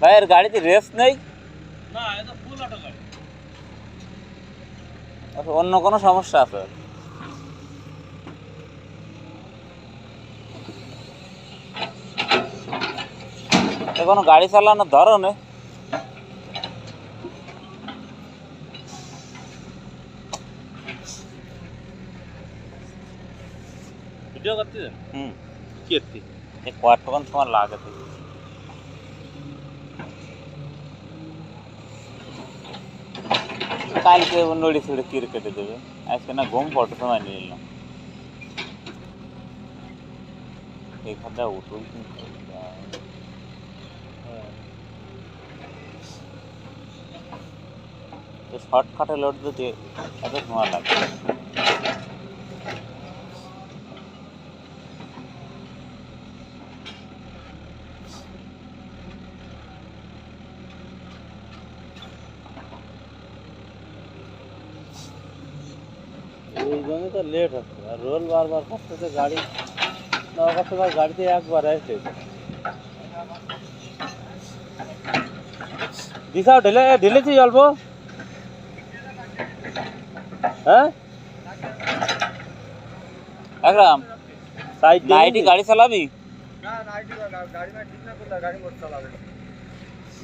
ভাই এর গাড়িতে রেস নেই? না এটা ফুল অটো গাড়ি। আর অন্য কোনো সমস্যা আছে? কোনো গাড়ি চালানোর ধরনে ವಿಡಿಯೋ ಬರ್ತಿದೆ ಹ್ಞೂ ಎತ್ತಿ ಕೊಟ್ಕೊಂಡ್ ಫೋನ್ ಆಗತ್ತೆ ಕಾಲಿಗೆ ನೋಡಿ ಸುಡಿ ತೀರು ಕಟ್ಟಿದ್ದೇವೆ ಆಯ್ತು ನಾ ಗೋಮ್ ಫೋಟೋ ಅಲ್ಲಿಲ್ಲ एक हद्दा उठो तो शॉर्टकटे लौट देते अगर वहाँ लगता है এই জন্য তো লেট হচ্ছে। আর রোল বারবার করতেছে গাড়ি। পার গাড়িতে একবার আসছে দিশাও ঢেলে ঢেলেছি অল্প। হ্যাঁ? একরাম সাইড নাইটি গাড়ি চালাবি?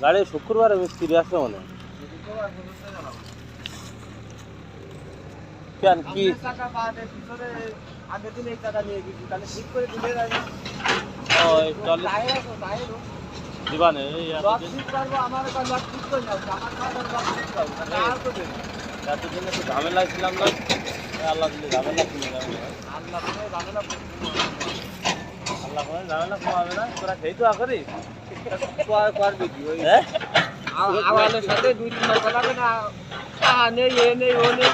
গাড়ি শুক্রবারে মিস্ত্রি আসছে মনে হয়। কেন? কি? দিবানে এতদিন একটু ঝামেলায় ছিলাম না। আল্লাহ দিলে ঝামেলা কিনে আল্লাহ করে ঝামেলা কমাবে না। তোরা খেয়ে তো করিস। করবি কি হ্যাঁ? সাথে দুই নেই এ নেই ও নেই।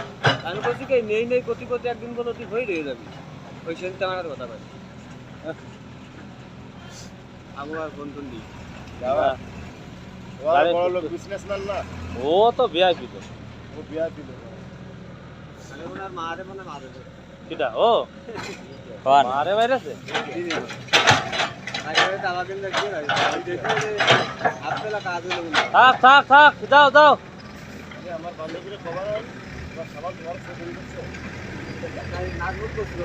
আমি বলছি কি নেই নেই করতে করতে একদিন কোনো তুই হয়ে রয়ে যাবি। ওই সেদিন আমার কথা বলি। আমি আর ফোন টোন দিই যাবা ওরা বড় লোক বিজনেসম্যান না। ও তো ভিআইপি তো। ও দিল মারে মানে মারে। কিটা? ও। মারে বাইরেছে থাক থাক থাক যাও যাও। আমার বান্ধবীরা খবর সবার ঘর নাগপুর করছিল